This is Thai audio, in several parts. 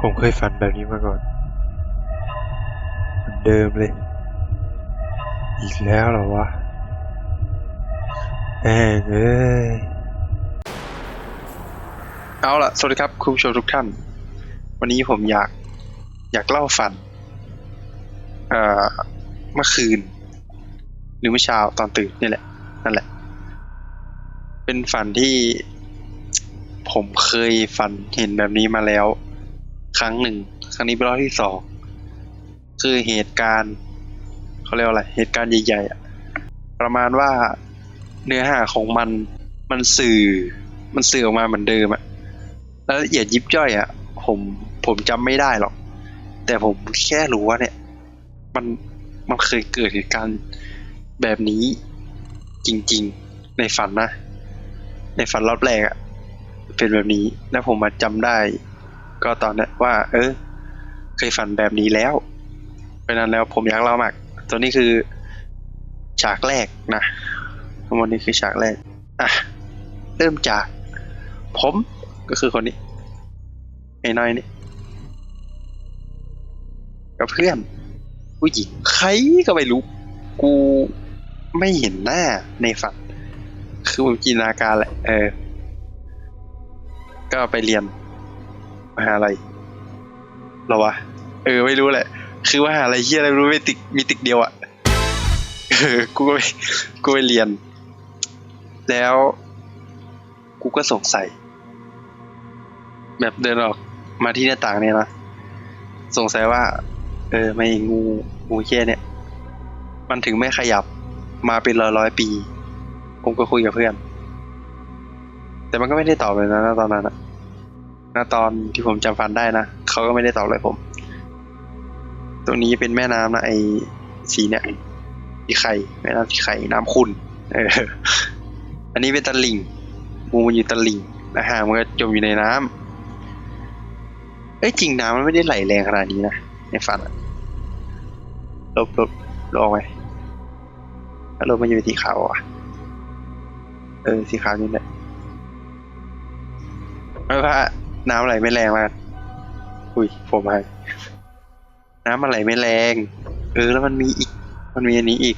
ผมเคยฝันแบบนี้มาก่อนเหมือนเดิมเลย อีกแล้วเหรอวะแม่งเอ้ยเอาล่ะ สวัสดีครับคุณผู้ชมทุกท่าน วันนี้ผมอยากอยากเล่าฝัน เอ่อ เมื่อคืน หรือเมื่อเช้าตอนตื่นนี่แหละ นั่นแหละ เป็นฝันที่ผมเคยฝันเห็นแบบนี้มาแล้ว ครั้งหนึ่ง ครั้งนี้เป็นรอบที่สองคือเหตุการณ์เขาเรียกว่าอะไร เหตุการณ์ใหญ่ๆอะประมาณว่าเนื้อหาของมันมันสื่อ มันสื่อออกมาเหมือนเดิมอะรายละเอียดยิบย่อยอะผมผมจำไม่ได้หรอก แต่ผมแค่รู้ว่าเนี่ย มันมันเคยเกิดเหตุการณ์แบบนี้จริง ๆ ในฝันนะ ในฝันรอบแรกอะเป็นแบบนี้ แล้วผมมาจำได้ ก็ตอนนี้ว่า เออ เคยฝันแบบนี้แล้วเพราะนั้นแล้วผมอยากเล่ามาก ตัวนี้คือฉากแรกนะทั้งหมดนี้คือฉากแรกอะเริ่มจาก ผมก็คือคนนี้ไอ้น้อยนี่กับเพื่อนผู้หญิงใครก็ไม่รู้ กูไม่เห็นหน้าในฝัน คือผมจินตนาการแหละ เออ ก็ไปเรียน มหาลัยเหรอวะ เออ ไม่รู้แหละ คือมหาลัยเฮียอะไรรู้ไม่ติกมีติกเดียวอะเออ กูก็ไปกูไปเรียน แล้ว กูก็สงสัย แบบเดินออกมาที่หน้าต่างเนี่ยนะ สงสัยว่า เออ ไม่งูงูเชี่ยเนี่ย มันถึงไม่ขยับมาเป็นร้อยร้อยปี ผมก็คุยกับเพื่อน แต่มันก็ไม่ได้ตอบเลยนะตอนนั้นอะ นะณตอนที่ผมจำฟันได้นะเขาก็ไม่ได้ตอบเลยผม ตรงนี้เป็นแม่น้ำนะไอสีเนี่ยสีไข่แม่น้ำสีไข่น้ำขุ่นเอออันนี้เป็นตะลิ่งงูมันอยู่ตะลิ่งนะฮะมันก็จมอยู่ในน้ำเอ้ยจริงน้ำมันไม่ได้ไหลแรงขนาดนี้นะในฝันลบลบลบออกไปแล้วลบมันอยู่สีขาวอะเออสีขาวนี่แหละไม่ว่า น้ำไหลไม่แรงมากอุ้ยผมให้น้ำมันไหลไม่แรง เออ แล้วมันมีอีก มันมีอันนี้อีก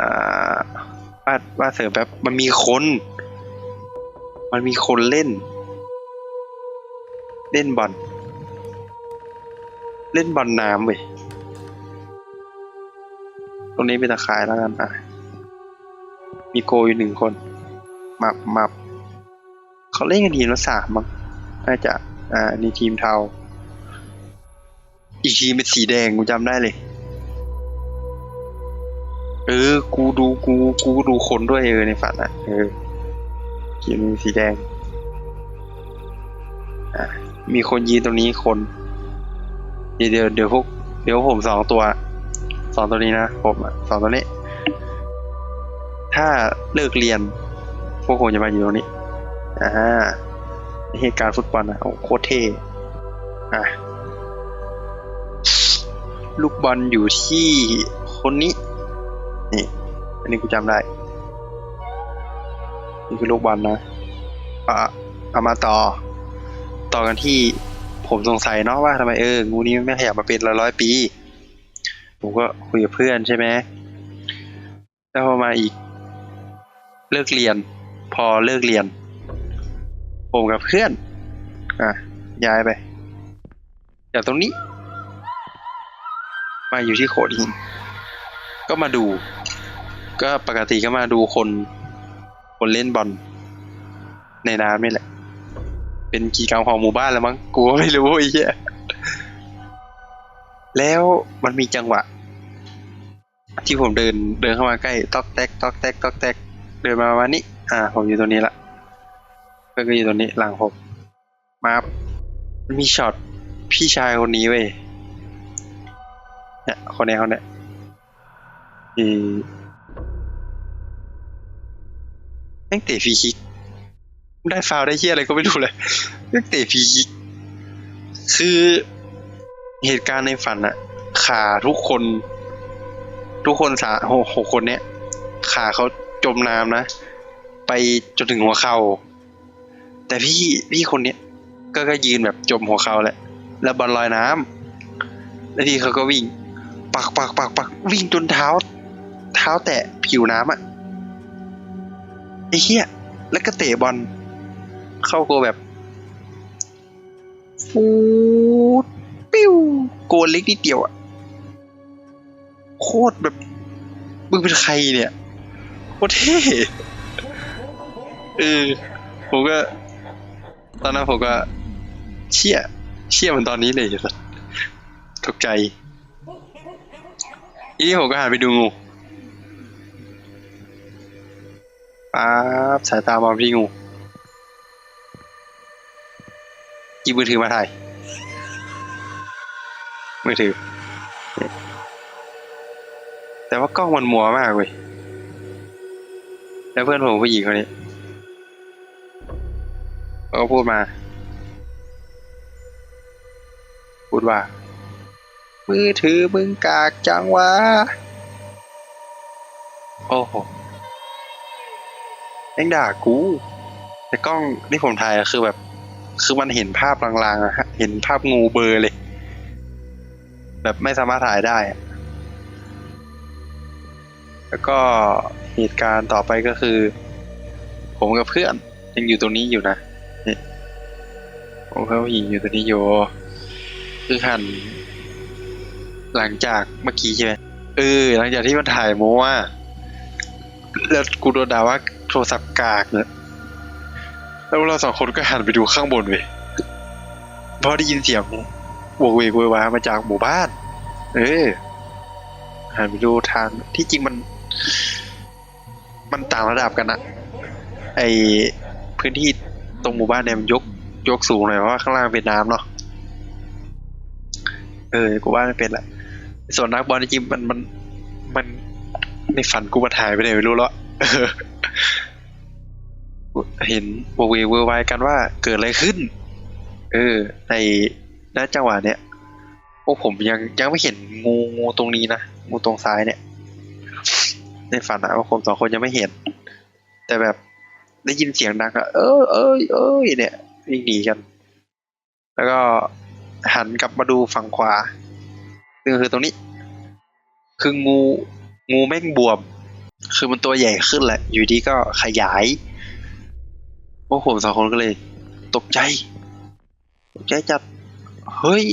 อ่าว่าว่าเสริมแป๊บมันมีคน มันมีคนเล่น เล่นบอล เล่นบอลน้ำเว้ย ตรงนี้เป็นตะข่ายแล้วกันอะมีโกอยู่หนึ่งคน มับมับ เขาเล่นกันทีมละสามมั้งน่าจะ อ่านี่ทีมเทา อีกทีมเป็นสีแดงกูจำได้เลย เออ กูดูกูกูดูคนด้วยเออในฝันอะ เออทีมสีแดง อะมีคนยืนตรงนี้คน เดี๋ยวเดี๋ยวเดี๋ยวพวกเดี๋ยวผมสองตัวสองตัวนี้นะผมอะสองตัวนี้ ถ้าเลิกเรียน พวกผมจะมาอยู่ตรงนี้ อ่าเหตุการณ์ฟุตบอลนะโอ้โคตรเท่อะลูกบอลอยู่ที่คนนี้ นี่ อันนี้กูจำได้ นี่คือลูกบอลนะอะเอามาต่อ ต่อกันที่ผมสงสัยเนาะว่าทำไมเออ งูนี้ไม่ขยับมาเป็นร้อยร้อยปี ผมก็คุยกับเพื่อนใช่ไหมแล้วพอมาอีก เลิกเรียน พอเลิกเรียน ผมกับเพื่อน อะ ย้ายไป จากตรงนี้ มาอยู่ที่โขดหิน ก็มาดู ก็ปกติก็มาดูคน คนเล่นบอลในน้ำนี่แหละ เป็นกิจกรรมของหมู่บ้านแล้วมั้ง กูก็ไม่รู้ไอ้เหี้ย แล้วมันมีจังหวะ ที่ผมเดินเดินเข้ามาใกล้ ตอกแตกตอกแตกตอกแตกเดินมาประมาณนี้ อ่า ผมอยู่ตรงนี้ละ เพื่อนก็อยู่ตรงนี้หลังผมมามันมีช็อตพี่ชายคนนี้เว้ยเนี่ยคนนี้เขาเนี่ยอีแม่งเตะฟรีคิกได้ฟาวได้เฮียอะไรก็ไม่รู้เลยเรียกเตะฟรีคิก คือเหตุการณ์ในฝันอะขาทุกคน ทุกคนสาหกหคนเนี้ยขาเขาจมน้ำนะ ไปจนถึงหัวเข่า แต่พี่พี่คนเนี้ยก็ก็ยืนแบบจมหัวเขาแหละ แล้วบอลลอยน้ำแล้วทีเขาก็วิ่ง ปักปักปักปักวิ่งจนเท้า เท้าแตะผิวน้ำอะไอ้เหี้ยแล้วก็เตะบอลเข้าโกแบบฟูดปิ้วโกเล็กนิดเดียวอะโคตรแบบมึงเป็นใครเนี่ยโคตรเท่เออผมก็ ตอนนั้นผมก็เชี่ยเชี่ยเหมันตอนนี้เลยสัสตกใจทีนี้ผมก็หันไปดูงูป๊าบสายตามองไปที่งูหยิบมือถือมาถ่ายมือถือ แต่ว่ากล้องมันมัวมากเว้ยแล้วเพื่อนผมผู้หญิงคนนี้ ก็พูดมา พูดว่า มือถือมึงกากจังวะ โอ้โหยังด่ากู แต่กล้องที่ผมถ่ายอะคือแบบ คือมันเห็นภาพลางๆอะฮะเห็นภาพงูเบลอเลย แบบไม่สามารถถ่ายได้ แล้วก็เหตุการณ์ต่อไปก็คือ ผมกับเพื่อนยังอยู่ตรงนี้อยู่นะ นี่ผมกับผู้หญิงอยู่ตรงนี้อยู่คือหันหลังจากเมื่อกี้ใช่ไหมเออหลังจากที่มันถ่ายโมว่าแล้วกูโดนด่าว่าโทรศัพท์กากเนี่ยแล้วเราสองคนก็หันไปดูข้างบนเว้ยเพราะได้ยินเสียงโวกเวกโววามาจากหมู่บ้าน เออหันไปดูทางที่จริงมัน มันต่างระดับกันอะไอพื้นที่ตรงหมู่บ้านเนี่ยมันยก ยกสูงหน่อยเพราะว่าข้างล่างเป็นน้ำเนาะเออกูว่าไม่เป็นแหละส่วนนักบอลจริงมันมันมันในฝันกูมาถ่ายไปไหนไม่รู้แล้วเออเห็นโวเวเวอร์ไวกันว่าเกิดอะไรขึ้น เออ ในณจังหวะเนี้ยพวกผมยังยังไม่เห็นงูงูตรงนี้นะงูตรงซ้ายเนี่ย ในฝันอะว่าผมสองคนยังไม่เห็น แต่แบบได้ยินเสียงดังอะเออเอ้ยเอ้ยเนี่ย วิ่งหนีกัน แล้วก็หันกลับมาดูฝั่งขวา ซึ่งคือตรงนี้ คืองูงูแม่งบวม คือมันตัวใหญ่ขึ้นแหละ อยู่ดีก็ขยายพวกผมสองคนก็เลย ตกใจ ตกใจจัด เฮ้ย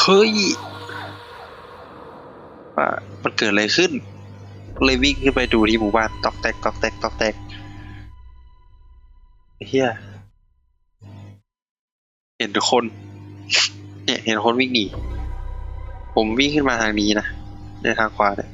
เฮ้ย ว่ามันเกิดอะไรขึ้น เลยวิ่งขึ้นไปดูที่หมู่บ้านตอกแตกตอกแตกตอกแตก เฮียเห็นทุกคน เนี่ยเห็นคนวิ่งหนีผมวิ่งขึ้นมาทางนี้นะในทางขวาเนี่ย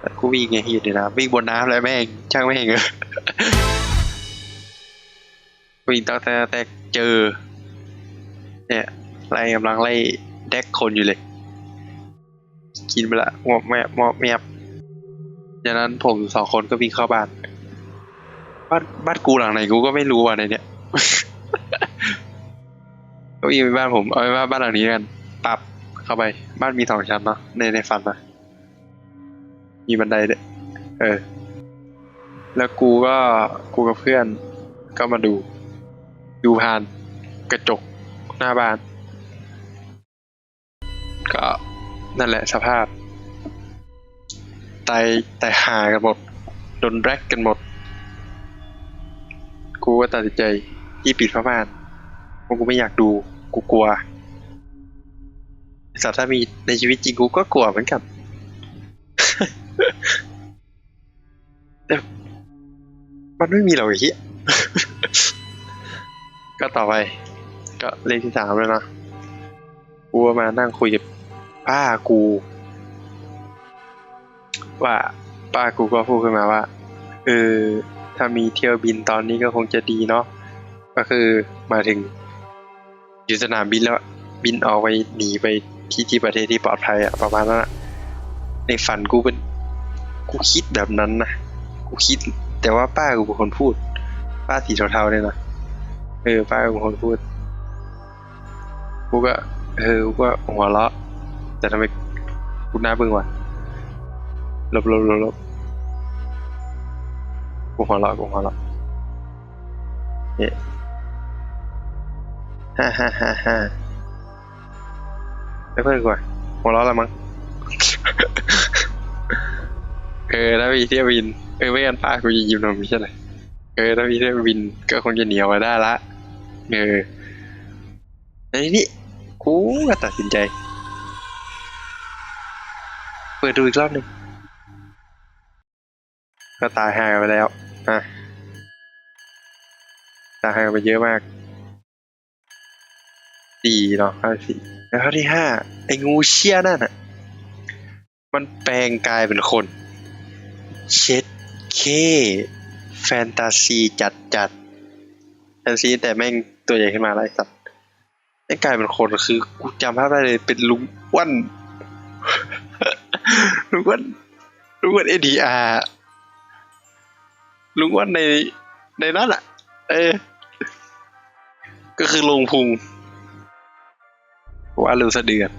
แต่กูวิ่งไงอยู่ในน้ำวิ่งบนน้ำเลยแม่งช่างแม่งเออวิ่งตั้งแต่แต่เจอ เนี่ยไล่กำลังไล่แดกคนอยู่เลย กินไปละงอบแมบงอบแมบจากนั้นผมสองคนก็วิ่งเข้าบ้าน บ้านบ้านกูหลังไหนกูก็ไม่รู้ว่ะในเนี้ยก็วิ่งไปบ้านผมเอาไปบ้านบ้านหลังนี้กันปรับเข้าไป บ้านมีสองชั้นเนาะในในฝันนะมีบันไดด้วยเออ แล้วกูก็กูกับเพื่อนก็มาดู ดูผ่านกระจกหน้าบ้าน ก็นั่นแหละสภาพไตายตหากันหมดโดนแรกกันหมด กูก็ตัดสินใจที่ปิดผ้าม่านเพราะกูไม่อยากดู กูกลัวสัตว์ถ้ามีในชีวิตจริงกูก็กลัวเหมือนกันแต่มันไม่มีหรอกไอ้เหี้ยก็ต่อไป ก็เลขที่สามแล้วนะกูมานั่งคุยกับป้ากู ว่าป้ากูก็พูดขึ้นมาว่าเออ ถ้ามีเที่ยวบินตอนนี้ก็คงจะดีเนาะก็คือมาถึงอยู่สนามบินแล้วบินออกไปหนีไปที่ที่ประเทศที่ปลอดภัยอะประมาณนั้นในฝันกูเป็นกูคิดแบบนั้นนะกูคิด แต่ว่าป้ากูเป็นคนพูด ป้าสีเทาๆเนี่ยนะเออป้ากูเป็นคนพูดกูก็เออกูก็หัวเราะแต่ทำไมกูหน้าบึ้งวะลบลบลบลบ กูหัวเราะกูหัวเราะเนี่ยฮ่าฮ่าฮ่าฮ่าไปเพื่อนกูอะหัวเราะละมั้งเออถ้ามีเที่ยวบินเออไม่งั้นป้ากูจะยิ้มทำไม่ใช่เลยเออถ้ามีเที่ยวบินก็คงจะเหนียวมาได้ละเออในนี้กูก็ตัดสินใจ เปิดดูอีกรอบหนึ่งก็ตายห่างไปแล้ว อะตายห่างไปเยอะมากสี่เนาะข้อสี่แล้วข้อที่ห้าไอ้งูเชี่ยนั่นอะ มันแปลงกายเป็นคน เช็ดเค แฟนตาซีจัดจัดแฟนตาซีแต่แม่งตัวใหญ่ขึ้นมาไรสัตว์ไอ้กลายเป็นคนคือกูจำภาพได้เลยเป็นลุงอ้นลุงอ้นลุงอ้นเอดีอา ลุงอ้วนในในนั้นอะ เออ ก็คือลงพุงว่ารูสะเดือน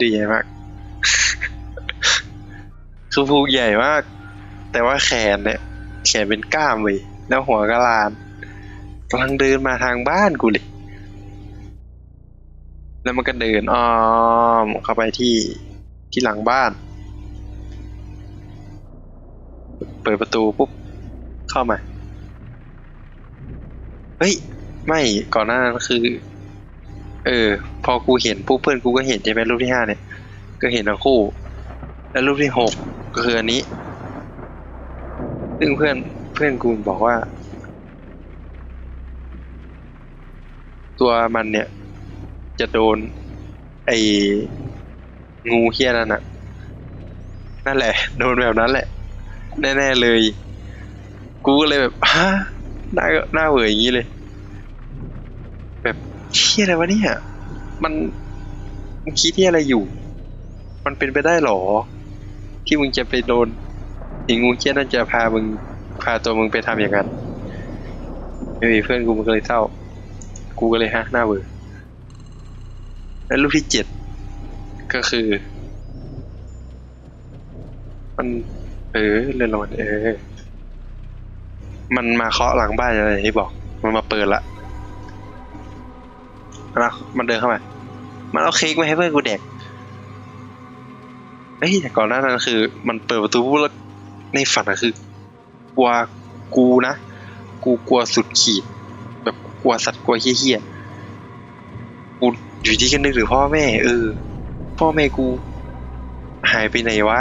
ดือใหญ่มาก คือพุงใหญ่มาก แต่ว่าแขนเนี่ย แขนเป็นกล้ามเว้ยแล้วหัวก็ลานกำลังเดินมาทางบ้านกูเลย แล้วมันก็เดินอ้อมเข้าไปที่ที่หลังบ้าน เปิดประตูปุ๊บเข้ามา เฮ้ย ไม่ก่อนหน้านั้นคือ เออ พอกูเห็นปุ๊บเพื่อนกูก็เห็นใช่ไหมรูปที่ห้าเนี่ย ก็เห็นทั้งคู่ แล้วรูปที่หกก็คืออันนี้ ซึ่งเพื่อนเพื่อนกูบอกว่า ตัวมันเนี่ย จะโดน ไอ้งูเฮี้ยนั่นน่ะนั่นแหละ โดนแบบนั้นแหละ แน่ๆเลย กูก็เลยแบบฮะหน้าหน้าเวออย่างนี้เลย แบบเชี่ยอะไรวะเนี่ย มันมึงคิดที่อะไรอยู่ มันเป็นไปได้หรอ ที่มึงจะไปโดนไอ้งูเชี่ยนั่นจะพามึงพาตัวมึงไปทำอย่างนั้นไม่มีเพื่อนกูมันก็เลยเศร้า กูก็เลยฮะหน้าเบื่อแล้วรูปที่เจ็ดก็คือ มัน เออเลื่อนลงมาเออ มันมาเคาะหลังบ้านอะไรที่บอก มันมาเปิดละแล้วมันเดินเข้ามา มันเอาเค้กมาให้เพื่อนกูแดกเฮ้ยแต่ก่อนหน้านั้นคือ มันเปิดประตูปุ๊บแล้วในฝันอะคือกลัวกูนะ กูกลัวสุดขีด แบบกลัวสัตว์กลัวเฮี้ยๆกูอยู่ที่ก็นึกถึงพ่อแม่ เออ พ่อแม่กู หายไปไหนวะ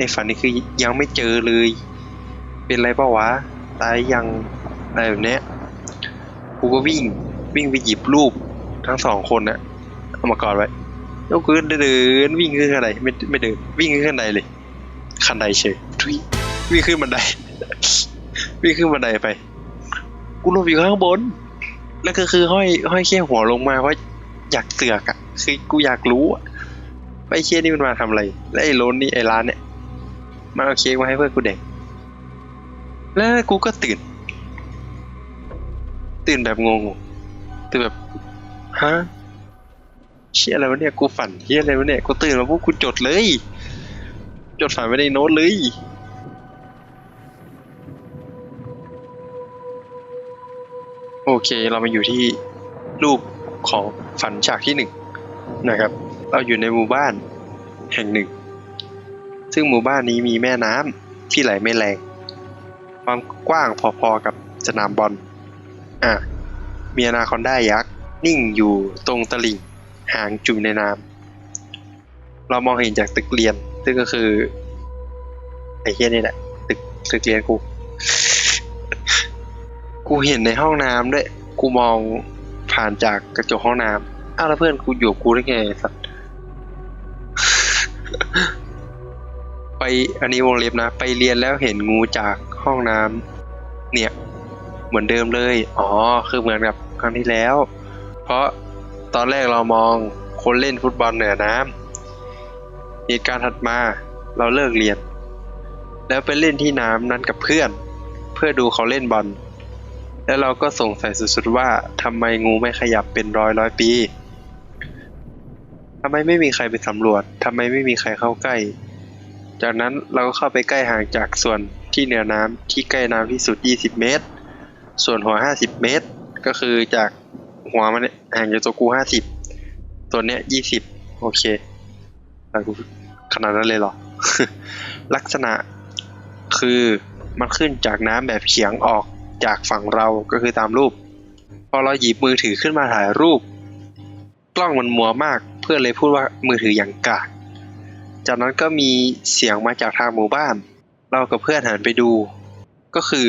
ในฝันนี่คือยังไม่เจอเลย เป็นไรเปล่าวะตายยังอะไรแบบเนี้ยกูก็วิ่งวิ่งไปหยิบรูปทั้งสองคนน่ะเอามากอดไว้แล้วกูก็เดินวิ่งขึ้นบันไดไม่ไม่เดินวิ่งขึ้นบันไดเลยคันไดเฉยวิ่งขึ้นบันไดวิ่งขึ้นบันไดไป กูลงอยู่ข้างบน แล้วก็คือห้อยห้อยแค่หัวลงมาเพราอยากเสือกอะคือกูอยากรู้อะว่าไอ้เคียนี่มันมาทำอะไร แล้วไอ้โรนนี่ไอ้ร้านเนี่ย มันเอาเค้กมาให้เพื่อนกูเด็ก แล้วกูก็ตื่น ตื่นแบบงงตื่นแบบฮะเชี่ยอะไรวะเนี่ยกูฝันเชี่ยอะไรวะเนี่ยกูตื่นมาปุ๊บกูจดเลย จดฝันไว้ในโน้ตเลยโอเค เรามาอยู่ที่รูปของฝันฉากที่หนึ่งนะครับ เราอยู่ในหมู่บ้านแห่งหนึ่ง ซึ่งหมู่บ้านนี้มีแม่น้ำที่ไหลไม่แรง ความกว้างพอๆกับสนามบอล อะ มีอนาคอนด้ายักษ์นิ่งอยู่ตรงตลิ่งหางจุ่มในน้ำเรามองเห็นจากตึกเรียน ซึ่งก็คือ ไอ้เฮียนี่แหละ ตึกตึกเรียนกู กูเห็นในห้องน้ำด้วย กูมองผ่านจากกระจกห้องน้ำอ้าวแล้วเพื่อนกูอยู่กูได้ไงสัตว์ ไปอันนี้วงเล็บนะ ไปเรียนแล้วเห็นงูจากห้องน้ำเนี่ย เหมือนเดิมเลย อ๋อ คือเหมือนกับครั้งที่แล้ว เพราะตอนแรกเรามองคนเล่นฟุตบอลเหนือน้ำเหตุการณ์ถัดมาเราเลิกเรียน แล้วไปเล่นที่น้ำนั้นกับเพื่อน เพื่อดูเขาเล่นบอลแล้วเราก็สงสัยสุดๆว่าทำไมงูไม่ขยับเป็นร้อยร้อยปีทำไมไม่มีใครไปสำรวจ ทำไมไม่มีใครเข้าใกล้ จากนั้นเราก็เข้าไปใกล้ห่างจากส่วนที่เหนือน้ำที่ใกล้น้ำที่สุด 20 เมตร ส่วนหัว 50 เมตร ก็คือจากหัวมันห่างจากตัวกูห้าสิบตัวเนี้ยยี่สิบโอเคขนาดนั้นเลยเหรอ ลักษณะคือมันขึ้นจากน้ำแบบเฉียงออกจากฝั่งเราก็คือตามรูป พอเราหยิบมือถือขึ้นมาถ่ายรูป กล้องมันมัวมากเพื่อนเลยพูดว่ามือถืออย่างกาก จากนั้นก็มีเสียงมาจากทางหมู่บ้าน เรากับเพื่อนหันไปดู ก็คือ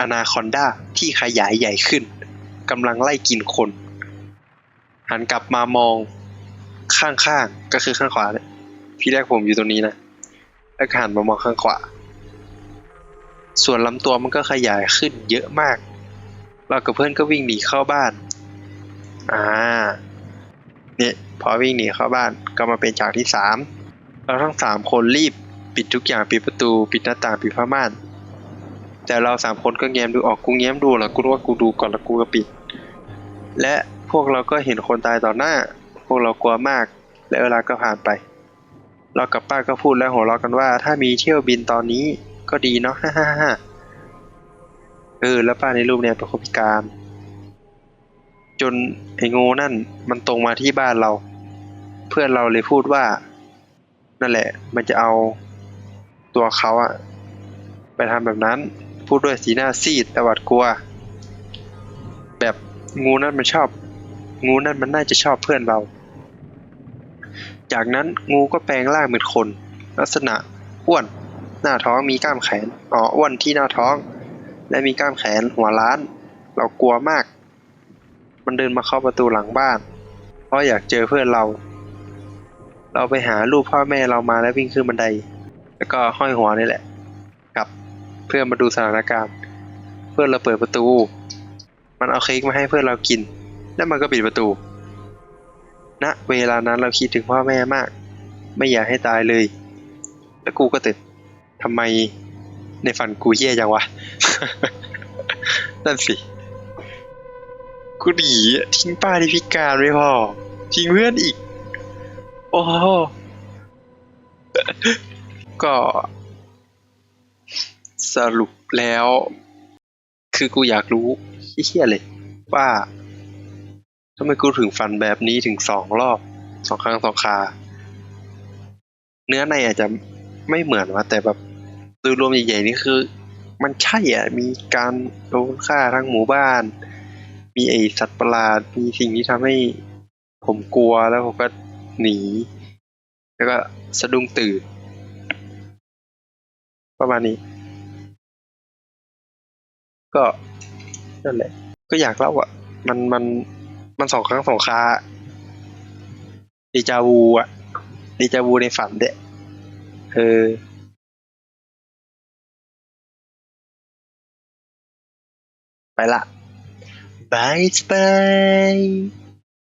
อนาคอนดาที่ขยายใหญ่ขึ้นกำลังไล่กินคน หันกลับมามองข้างๆก็คือข้างขวาเนี่ยพี่แรกผมอยู่ตรงนี้นะแล้วหันมามองข้างขวา ส่วนลำตัวมันก็ขยายขึ้นเยอะมาก เรากับเพื่อนก็วิ่งหนีเข้าบ้าน อ่า เนี่ยพอวิ่งหนีเข้าบ้านก็มาเป็นฉากที่สามเราทั้งสามคนรีบปิดทุกอย่างปิดประตู ปิดหน้าต่างปิดผ้าม่าน แต่เราสามคนก็แง้มดูออกกูแง้มดูแล้วกูรู้ว่ากูดูก่อนแล้วกูก็ปิด และพวกเราก็เห็นคนตายต่อหน้า พวกเรากลัวมาก และเวลาก็ผ่านไป เรากับป้าก็พูดและหัวเราะกันว่า ถ้ามีเที่ยวบินตอนนี้ก็ดีเนาะฮ่าฮ่าฮ่าเออแล้วป้าในรูปเนี่ยเป็นคนพิการ จนไอ้งูนั่นมันตรงมาที่บ้านเรา เพื่อนเราเลยพูดว่า นั่นแหละ มันจะเอาตัวเขาอะไปทำแบบนั้น พูดด้วยสีหน้าซีดแต่หวาดกลัว แบบงูนั่นมันชอบ งูนั่นมันน่าจะชอบเพื่อนเรา จากนั้นงูก็แปลงร่างเป็นคน ลักษณะอ้วน หน้าท้องมีกล้ามแขนอ๋ออ้วนที่หน้าท้อง และมีกล้ามแขนหัวล้าน เรากลัวมาก มันเดินมาเข้าประตูหลังบ้าน เพราะอยากเจอเพื่อนเรา เราไปหารูปพ่อแม่เรามาแล้ววิ่งขึ้นบันได แล้วก็ห้อยหัวนี่แหละกลับเพื่อนมาดูสถานการณ์ เพื่อนเราเปิดประตู มันเอาเค้กมาให้เพื่อนเรากิน แล้วมันก็ปิดประตูณเวลานั้นเราคิดถึงพ่อแม่มาก ไม่อยากให้ตายเลย แล้วกูก็ตื่นทำไมในฝันกูเย่จังวะ นั่นสิ กูหนีทิ้งป้าที่พิการไม่พอทิ้งเพื่อนอีก โอ้ก็ สรุปแล้ว คือกูอยากรู้เฮี้ยเลย ว่าทำไมกูถึงฝันแบบนี้ถึงสองรอบสองครั้งสองคา เนื้อในอาจจะไม่เหมือนว่าแต่แบบโดยรวมใหญ่ๆนี่คือ มันใช่อะ มีการโดนฆ่าทั้งหมู่บ้าน มีไอสัตว์ประหลาด มีสิ่งที่ทำให้ผมกลัวแล้วผมก็หนี แล้วก็สะดุ้งตื่น ประมาณนี้ ก็นั่นแหละ ก็อยากเล่าอะ มันมันมันสองครั้งสองคราเดจาวูอะเดจาวูในฝันเด้เออไปละ บายบาย